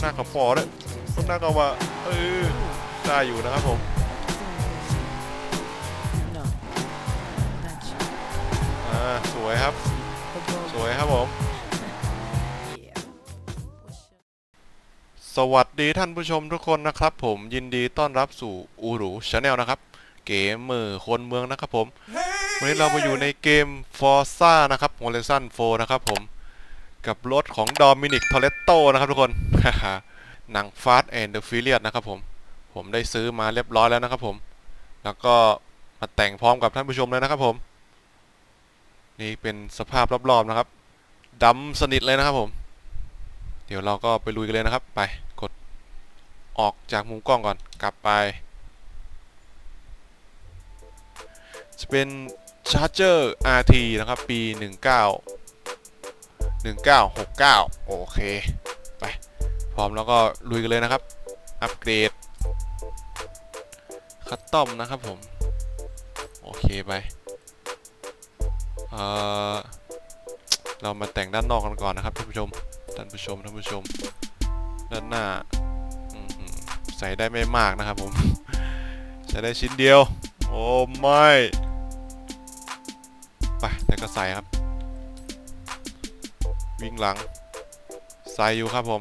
หน้ากับฟอร์ด้วยต้นหน้ากับว่าเออได้อยู่นะครับผม No. Not you. อ่าสวยครับ The ball. สวยครับผม Yeah. What's your สวัสดีท่านผู้ชมทุกคนนะครับผมยินดีต้อนรับสู่อูรูชาแนลนะครับ เกมมือคนเมืองนะครับผมวันนี้เรามาอยู่ในเกม Forza นะครับ Horizon 4นะครับผม กับรถของ Dominic Toretto นะครับทุกคน หนัง Fast and the Furious นะครับผม ผมได้ซื้อมาเรียบร้อยแล้วนะครับผม แล้วก็มาแต่งพร้อมกับท่านผู้ชมเลยนะครับผม นี่เป็นสภาพรอบๆนะครับดำสนิทเลยนะครับผม เดี๋ยวเราก็ไปลุยกันเลยนะครับ ไปกดออกจากมุมกล้องก่อนกลับไปจะเป็น Charger RT นะครับ ปี 19 1969 โอเค ไป พร้อมแล้วก็ลุยกันเลยนะครับ อัปเกรด คัสตอมนะครับผม โอเคไป เอ่อ เรามาแต่งด้านนอกกันก่อนนะครับท่านผู้ชม ท่านผู้ชม ท่านผู้ชม ด้านหน้า ใส่ได้ไม่มากนะครับผม ใส่ได้ชิ้นเดียว โอ้ไม่ ไปแต่ก็ใส่ครับ วิ่งหลังใส่อยู่ครับผม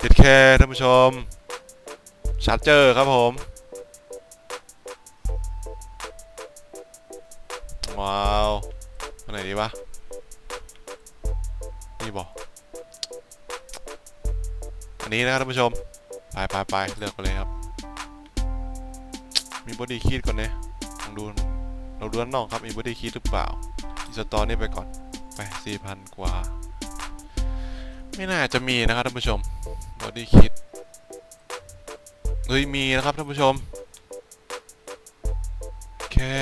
ติดแค่ท่านผู้ชมชาร์จเจอร์ครับผมว้าวอันไหนดีวะนี่บอกอันนี้นะครับท่านผู้ชม ไปไปไปเลือกไปเลยครับ มีบอดี้คีดก่อนเนี่ยลองดู เราดูด้านนอกครับมีบอดี้คีดหรือเปล่าอิสตอลนี่ไปก่อนไปสี่พันกว่า ไม่น่าจะมีนะครับท่านผู้ชมบอดี้คีดเฮ้ยมีนะครับท่านผู้ชม แค่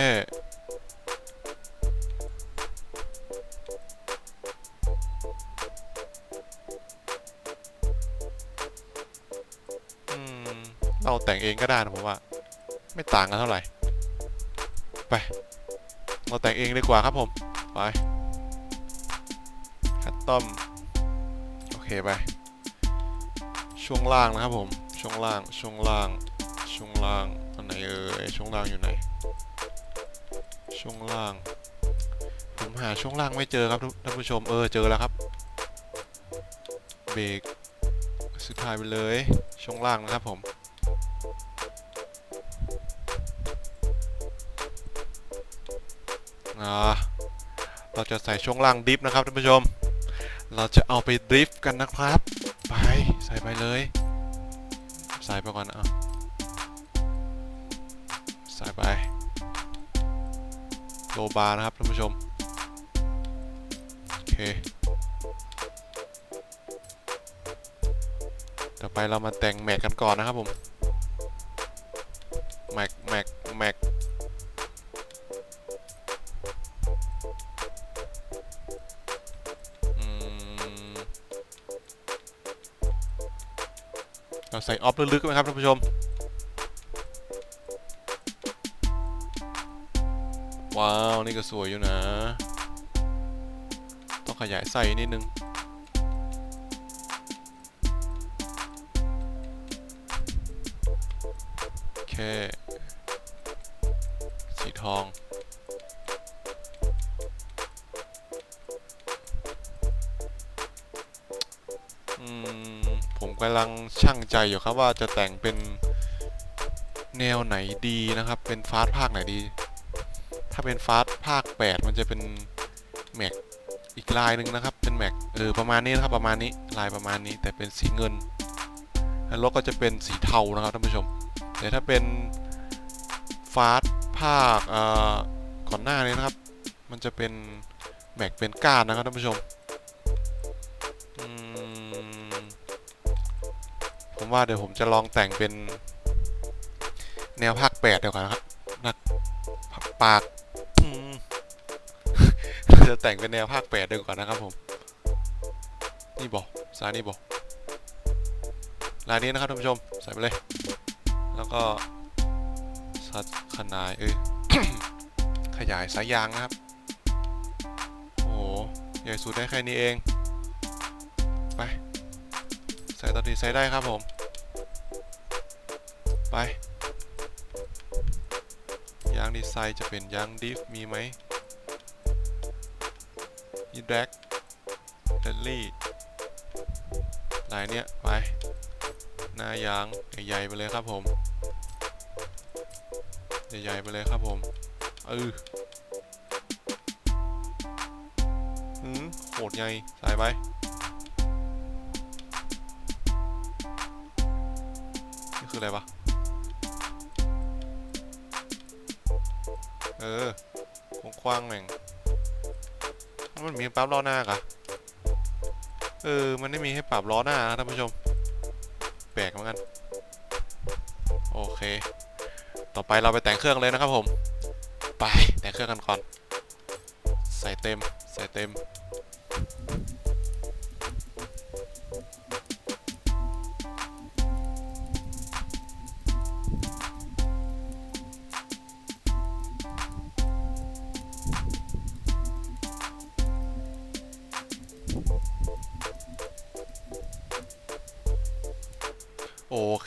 เราแต่งเองก็ได้นะผมว่า ไม่ต่างกันเท่าไหร่ ไป เราแต่งเองดีกว่าครับผม ไปคัตตอมโอเคไป ช่วงล่างนะครับผม ช่วงล่าง ช่วงล่าง ช่วงล่างอันไหนเอ่ยช่วงล่างอยู่ไหน ช่วงล่าง ผมหาช่วงล่างไม่เจอครับทุกท่านผู้ชม เออเจอแล้วครับ เบรกสุดท้ายไปเลย ช่วงล่างนะครับผม อ่าเราจะใส่ช่วงล่างดิฟนะครับท่านผู้ชม เราจะเอาไปดริฟกันนะครับ ไปใส่ไปเลย ใส่ไปก่อนอะใส่ไปโลบาร์นะครับท่านผู้ชม โอเคต่อไปเรามาแต่งแม็กกันก่อนนะครับผม แม็กแม็ก ใส่ออฟลึกๆไหมครับท่านผู้ชมว้าว นี่ก็สวยอยู่นะ ต้องขยายไส้นิดนึง โอเค สีทอง กำลังช่างใจอยู่ครับว่าจะแต่งเป็นแนวไหนดีนะครับ เป็นฟาสภาคไหนดี ถ้าเป็นฟาสภาค 8 มันจะเป็นแม็กอีกลายหนึ่งนะครับ เป็นแม็กเออประมาณนี้นะครับประมาณนี้ลายประมาณนี้แต่เป็นสีเงินแล้วรถก็จะเป็นสีเทานะครับท่านผู้ชมแต่ถ้าเป็นฟาสภาคอ่อก่อนหน้านี้นะครับ มันจะเป็นแม็กเป็นก้านนะครับท่านผู้ชม ว่าเดี๋ยวผมจะลองแต่งเป็นแนวภาคแปดเดี๋ยวก่อนนะครับนักปากจะแต่งเป็นแนวภาคแปดเดี๋ยวก่อนนะครับผม นี่บอกสายนี่บอกลายนี้นะครับท่านผู้ชม ใส่ไปเลย แล้วก็สัดขนายเอ้ยขยายสายยางนะครับ โอ้โห ใหญ่สุดได้แค่นี้เอง ไป ใส่ตอนนี้ใส่ได้ครับผม ดีไซน์จะเป็นยางดิฟมีไหมยีแดกเดลลี่ลายเนี้ยไป หน้ายางใหญ่ๆไปเลยครับผม ใหญ่ๆไปเลยครับผมเออหืมโหดไงใส่ไปนี่คืออะไรวะ เออคว้างแม่งมันมีปรับล้อหน้ากะเออ มันไม่มีให้ปรับล้อหน้านะท่านผู้ชม แปลกเหมือนกัน โอเค ต่อไปเราไปแต่งเครื่องเลยนะครับผม ไปแต่งเครื่องกันก่อน ใส่เต็ม ใส่เต็ม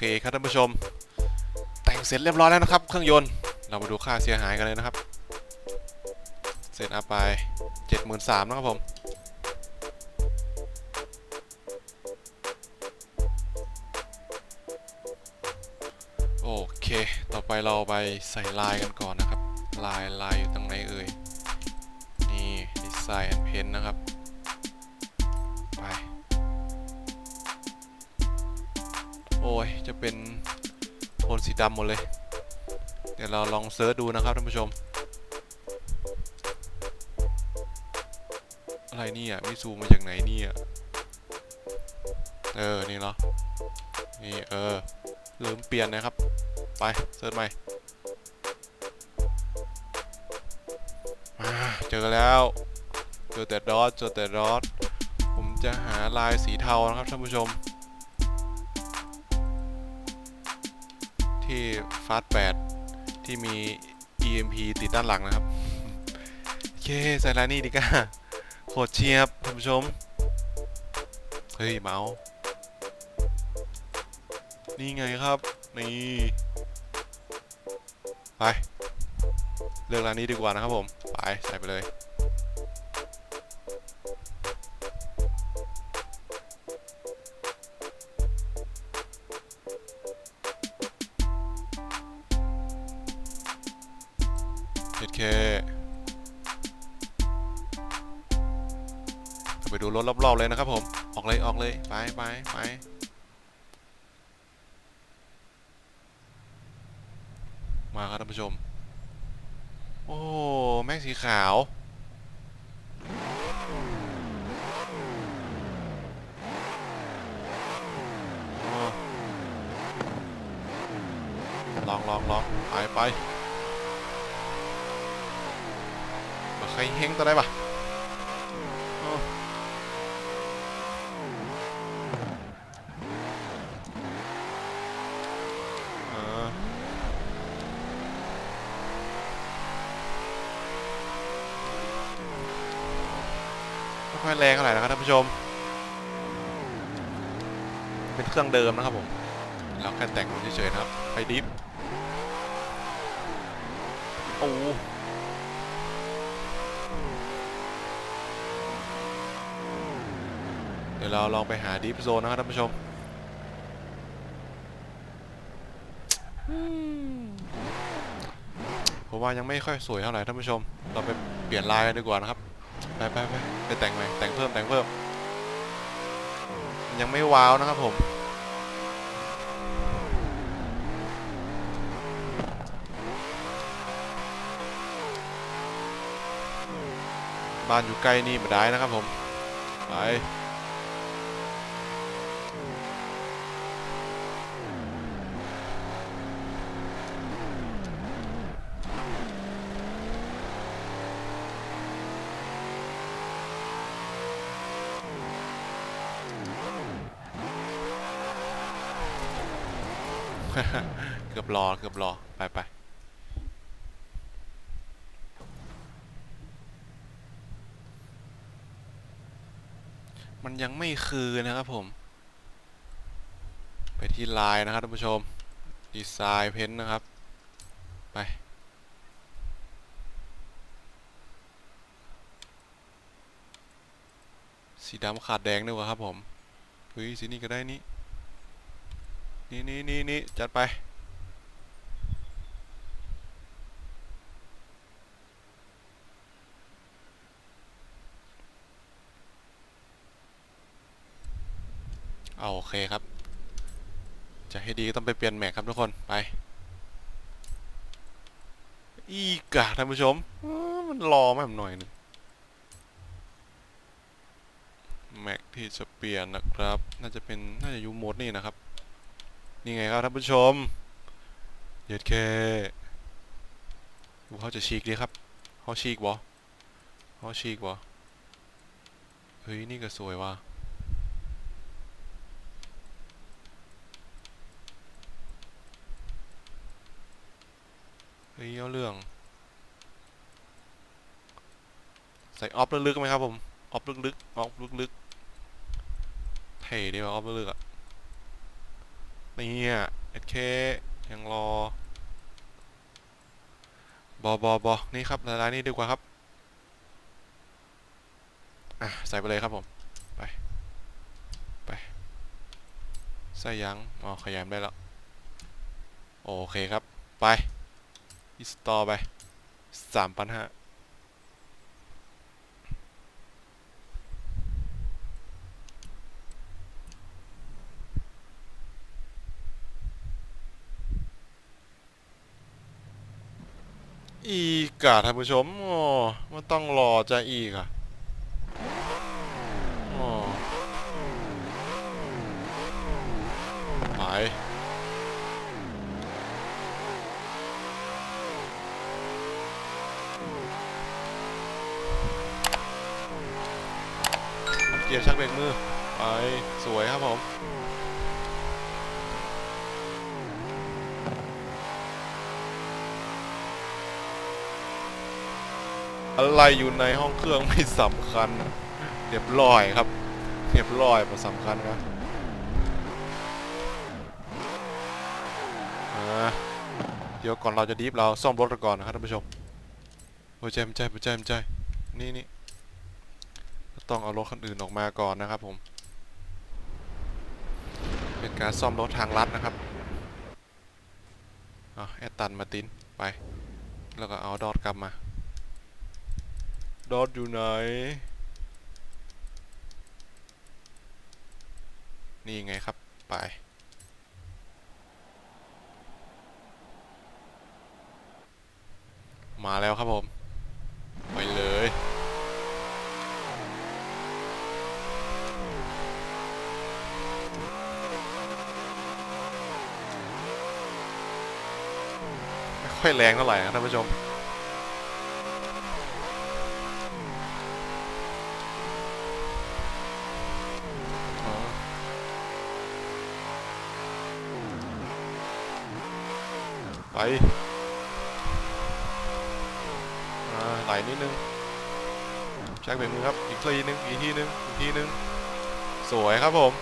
คครับท่านผู้ชม แต่งเสร็จเรียบร้อยแล้วนะครับ เครื่องยนต์เรามาดูค่าเสียหายกันเลยนะครับ เสร็จอัพไป 73,000นะครับผมโอเค ต่อไปเราไปใส่ลายกันก่อนนะครับ ลายลายอยู่ตรงไหนเอ่ย นี่ดีไซน์แอนเพนนะครับ โอ้ย จะเป็นโทนสีดำหมดเลย เดี๋ยวเราลองเซิร์ชดูนะครับท่านผู้ชม อะไรเนี่ยมิซูมาจากไหนเนี่ยเออ นี่เหรอ นี่เออ ลืมเปลี่ยนนะครับ ไปเซิร์ชใหม่อ่าเจอแล้ว เจอแต่ดอทเจอแต่ดอทผมจะหาลายสีเทานะครับท่านผู้ชม ที่ฟาส8ที่มี EMP ติดด้านหลังนะครับโอเคใส่ลานี่ดีกว่าโคตรเชียบท่านผู้ชม เฮ้ย เมาส์นี่ไงครับ นี่ ไป เลือกร้านนี้ดีกว่านะครับผม ไป ใส่ไปเลย ไปดูรอบๆเลยนะครับผม ออกเลยออกเลย ไปไปไปมาครับท่านผู้ชม โอ้ แม็กสีขาวโอ้ลองลองลองไปไปใครเฮงตัวได้ปะอ้าวอ่าไม่ค่อย แรงเท่าไหร่นะครับท่านผู้ชม เป็นเครื่องเดิมนะครับผมแล้วแค่แต่งมันเฉยๆนะครับไปดิฟโอ้เดี๋ยวเราลองไปหาดีฟโซนนะครับท่านผู้ชมผมว่ายังไม่ค่อยสวยเท่าไหร่ท่านผู้ชม เราไปเปลี่ยนลายกันดีกว่านะครับ ไปไปไปไปแต่งใหม่แต่งเพิ่มแต่งเพิ่ม ยังไม่ว้าวนะครับผมบ้านอยู่ใกล้นี่มาได้นะครับผมไป เกือบรอเกือบรอไปไปมันยังไม่คือนะครับผม ไปที่ลายนะครับท่านผู้ชม ดีไซน์เพ้นท์นะครับ ไป สีดำขาดแดงด้วยครับผมเฮ้ยสีนี้ก็ได้นี่ นี่นี่นี่นี่จัดไป เอาโอเคครับ จะให้ดีก็ต้องไปเปลี่ยนแม็กครับทุกคนไป อีกอะท่านผู้ชม มันรอมาหน่อยนึงแม็กที่จะเปลี่ยนนะครับ น่าจะเป็น น่าจะยูโมดนี่นะครับ นี่ไงครับท่านผู้ชมเย็ดแค่เขาจะฉีกดีครับเขาฉีกบ่เขาฉีกบ่เฮ้ยนี่ก็สวยว่ะเฮ้ยเอาเรื่อง ใส่ออฟลึกๆไหมครับผมออฟลึกๆออฟลึกๆเท่ดีว่ะออฟลึกๆอะ นี่อะเอเคยังรอบอบอบอนี่ครับลายๆนี่ดีกว่าครับ อะ ใส่ไปเลยครับผม ไป ไป ใส่ยัง อ๋อ ขยายได้แล้ว โอเคครับ ไป อิสตอไปสามพันห้า อีกอะท่านผู้ชมโอ้มันต้องรอจะอีกอะโอ้ไปเกียร์ชักเบรกมือ ไป สวยครับผม อะไรอยู่ในห้องเครื่องไม่สำคัญเรียบร้อยครับเรียบร้อยมาสำคัญครับเดี๋ยวก่อนเราจะดีฟเราซ่อมรถก่อนนะครับท่านผู้ชมโอ้ยใจมใจมันใจมใจนี่นี่ต้องเอารถคันอื่นออกมาก่อนนะครับผม เป็นการซ่อมรถทางลัดนะครับเอแอตตันมาตินไป แล้วก็เอาดอทกลับมา ดอทอยู่ไหน นี่ไงครับ ไป มาแล้วครับผม ไปเลยไม่ค่อยแรงเท่าไหร่นะท่านผู้ชม อ๋อ ไปไหลนิดนึงชักเบรกมือครับ อีกทีนึงอีกทีนึงอีกทีนึง สวยครับผม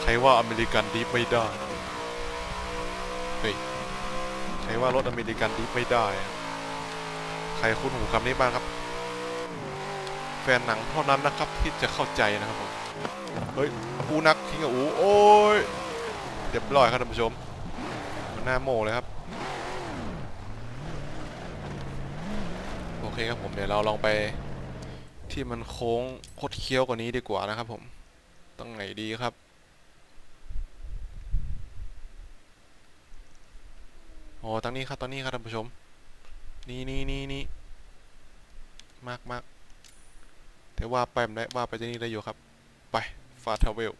ใครว่าอเมริกันดีไม่ได้ เฮ้ย ใครว่ารถอเมริกันดีไม่ได้ ใครคุ้นหูคำนี้บ้างครับ แฟนหนังเท่านั้นนะครับที่จะเข้าใจนะครับผม เฮ้ย อูนักทิ้งกับอู โอ้ย เรียบร้อยครับท่านผู้ชม มันหน้าโมเลยครับ โอเคครับผมเดี๋ยวเราลองไปที่มันโค้งโคดเคี้ยวกว่านี้ดีกว่านะครับผมต้องไหนดีครับโอ้ตั้งนี้ครับตั้งนี้ครับท่านผู้ชม นี่นี่นี่นี่มากมากแต่ว่าไปมันได้ว่าไปที่นี่ได้อยู่ครับ ไปฟาทเวล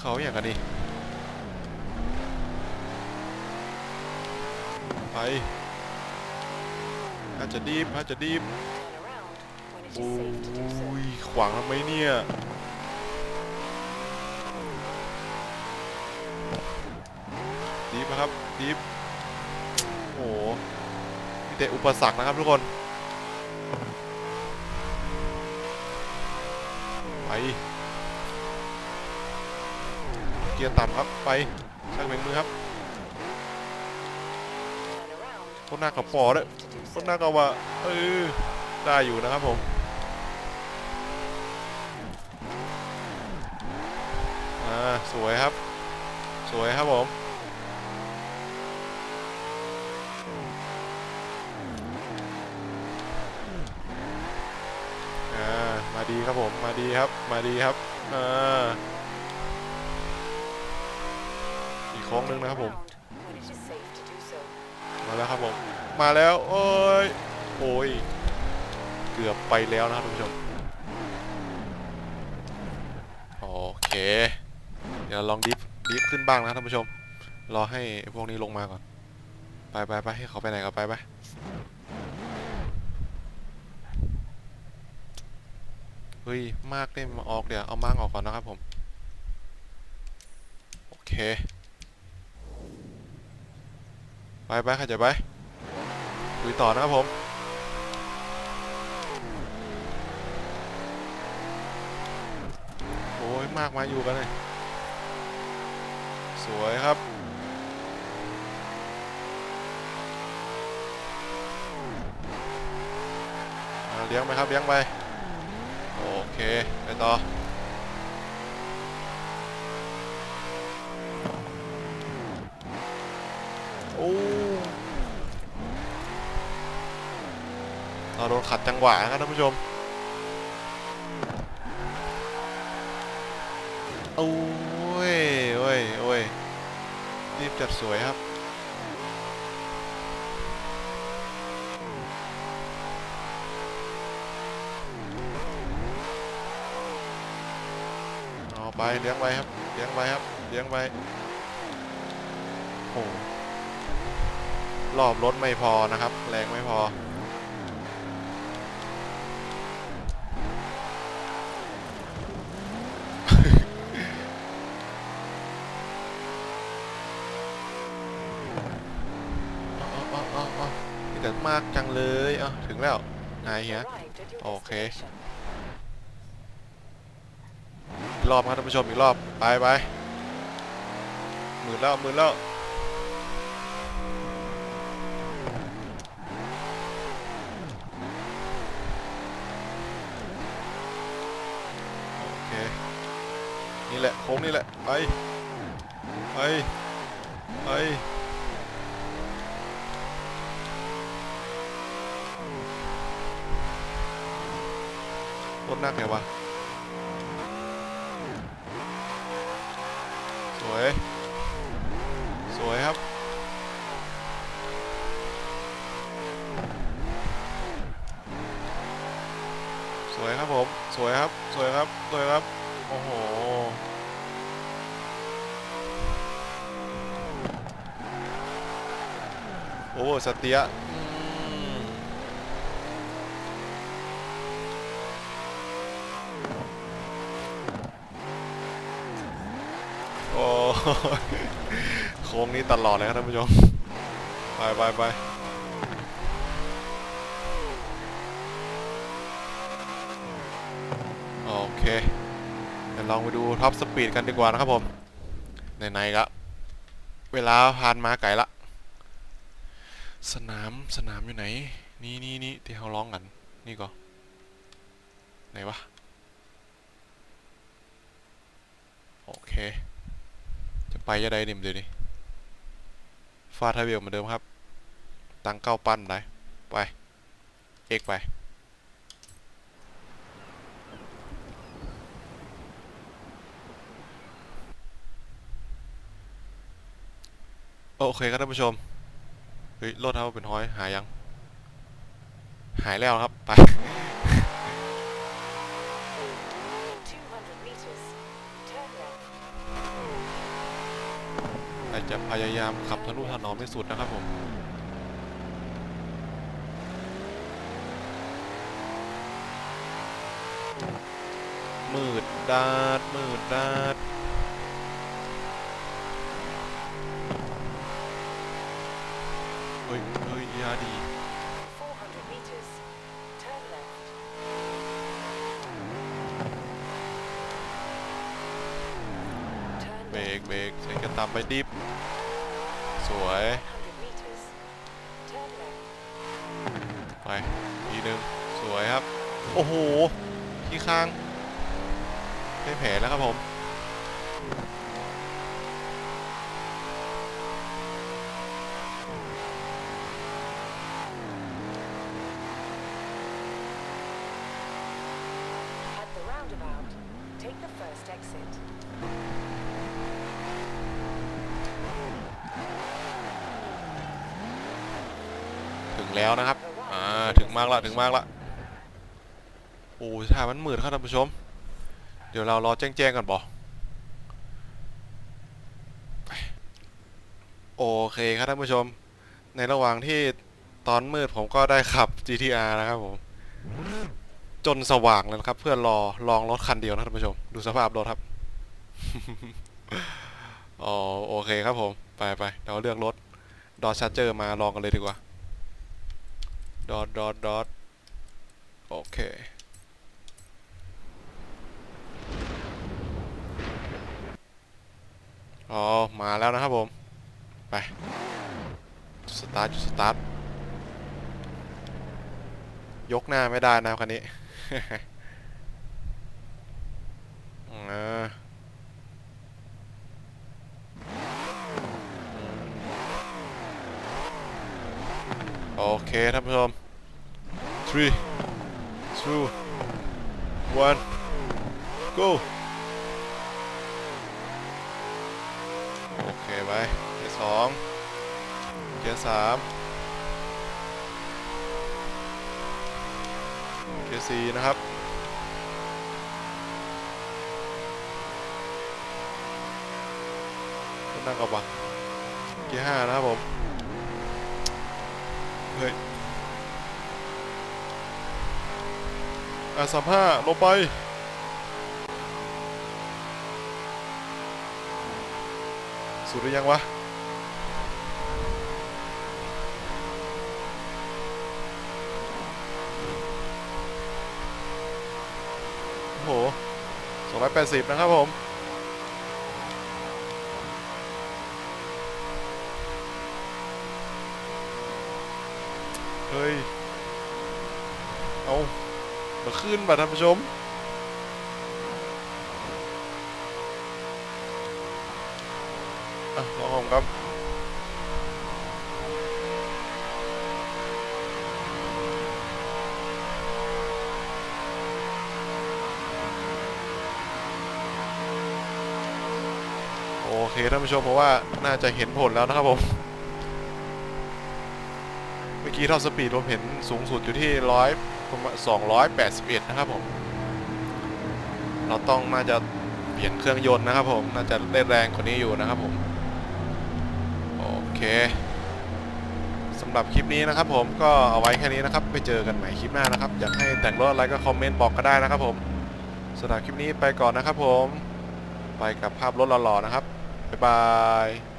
เขาอย่างกันดิไปอาจจะดีบอาจจะดีบโอ้ยขวางทำไมเนี่ยดีบนะครับดีบโอ้โหมีแต่อุปสรรคนะครับทุกคน ไป เกียร์ต่ำครับไปช่างเบงมือครับ Turn around โคตรหน้ากับปอด้วย safe to do โค so. ตรหน้ากับว่าเออได้อยู่นะครับผมอ่าสวยครับ สวยครับผมอ่ามาดีครับผมมาดีครับมาดีครับอ่า อีก โค้งหนึ่งนะครับผม มาแล้วครับผม มาแล้ว โอ้ย โอ้ย เกือบไปแล้วนะครับท่านผู้ชม โอเค เดี๋ยวลองดิฟดิฟขึ้นบ้างนะครับท่านผู้ชม รอให้พวกนี้ลงมาก่อน ไปไปไปให้เขาไปไหนก็ไปไปเฮ้ย มากเล่มมาออกเดี๋ยว เอามากออกก่อนนะครับผม โอเค ไปไปใครจะไปลุยต่อนะครับผมโอ้ยมากมาอยู่กันเลยสวยครับเลี้ยงไปครับเลี้ยงไป โอเค ไปต่อ โอ้เรา โดนขัดจังหวะครับท่านผู้ชมโอ้ยโอ้ยโอ้ยรีบจัดสวยครับเอไปเลี้ยงไปครับเลี้ยงไปครับเลี้ยงไปโอ้รอบรถไม่พอนะครับ แรงไม่พอ เอาเอาเอาเอาเอานี่แต่มากจังเลยเอะถึ งแล้วนายเฮีย Arrived at your Okay. destination. อีกรอบครับท่านผู้ชมอีกรอบ ไปไปหมื่นแล้วหมื่นแล้วโอเค นี่แหละโค้งนี่แหละ ไป ไป ไป รถหนักไงวะ สวย สวยครับ สวยครับผม สวยครับ สวยครับ สวยครับ โอ้โหโอ้สเตียอืม โค้งนี้ตลอดเลยครับท่านผู้ชม ไปไปไปโอเคเดี๋ยวลองไปดูท็อปสปีดกันดีกว่านะครับผมไหนๆก็เวลาผ่านมาไกลละ สนามสนามอยู่ไหน นี่นี่นี่ที่เขาร้องกัน นี่ก็ไหนวะ โอเค จะไปจะได้ดิมเดี๋ยวนี้ฟาดไทเวลเหมือนเดิมครับ ตังเก้าปั้นได้ไป เอกไป โอเคครับท่านผู้ชม เฮ้ยรถเขาเป็นห้อย หายยัง หายแล้วครับ ไป จะพยายามขับทะลุถนอมที่สุดนะครับผมมืดดาดมืดดาดเฮ้ยเฮ้ยยาดีเบรกเบรกใช้กระตามไปดิฟ สวย ไปทีหนึ่งสวยครับ โอ้โห ที่ข้าง ได้แผลแล้วครับผม แล้วนะครับอ่าถึงมากละถึงมากละโอ้ยถ่ายมันมืดครับท่านผู้ชม เดี๋ยวเรารอแจ้งๆก่อนบอโอเคครับท่านผู้ชม ในระหว่างที่ตอนมืดผมก็ได้ขับ GTR นะครับผม จนสว่างแล้วครับ เพื่อรอลองรถคันเดียวนะท่านผู้ชม ดูสภาพรถครับอ๋อโอเคครับผม ไปไปเราเลือกรถดอชาร์เจอร์มาลองกันเลยดีกว่า ดอทดอทดอทโอเคอ๋อ มาแล้วนะครับผม ไป สตาร์ทสตาร์ทยกหน้าไม่ได้นะครับคันนี้อ่า โอเคท่านผู้ชม three two one go โอเคไปเกียร์สองเกียร์สามเกียร์สี่นะครับนั่งกับวะเกียร์ห้านะครับผม เฮ้ยอะสามห้าลงไปสุดหรือยังวะโอ้โหสองร้อยแปดสิบนะครับผม เฮ้ย เอามาขึ้นมาท่านผู้ชม อะลองผมครับโอเคท่านผู้ชมเพราะว่าน่าจะเห็นผลแล้วนะครับผม กี้เท่าสปีดผมเห็นสูงสุดอยู่ที่ร้อยประมาณ281นะครับผม เราต้องน่าจะเปลี่ยนเครื่องยนต์นะครับผม น่าจะได้แรงกว่านี้อยู่นะครับผม โอเคสำหรับคลิปนี้นะครับผมก็เอาไว้แค่นี้นะครับ ไปเจอกันใหม่คลิปหน้านะครับ อยากให้แต่งรถอะไรก็คอมเมนต์บอกก็ได้นะครับผมสำหรับคลิปนี้ไปก่อนนะครับผม ไปกับภาพรถหล่อๆนะครับ บ๊ายบาย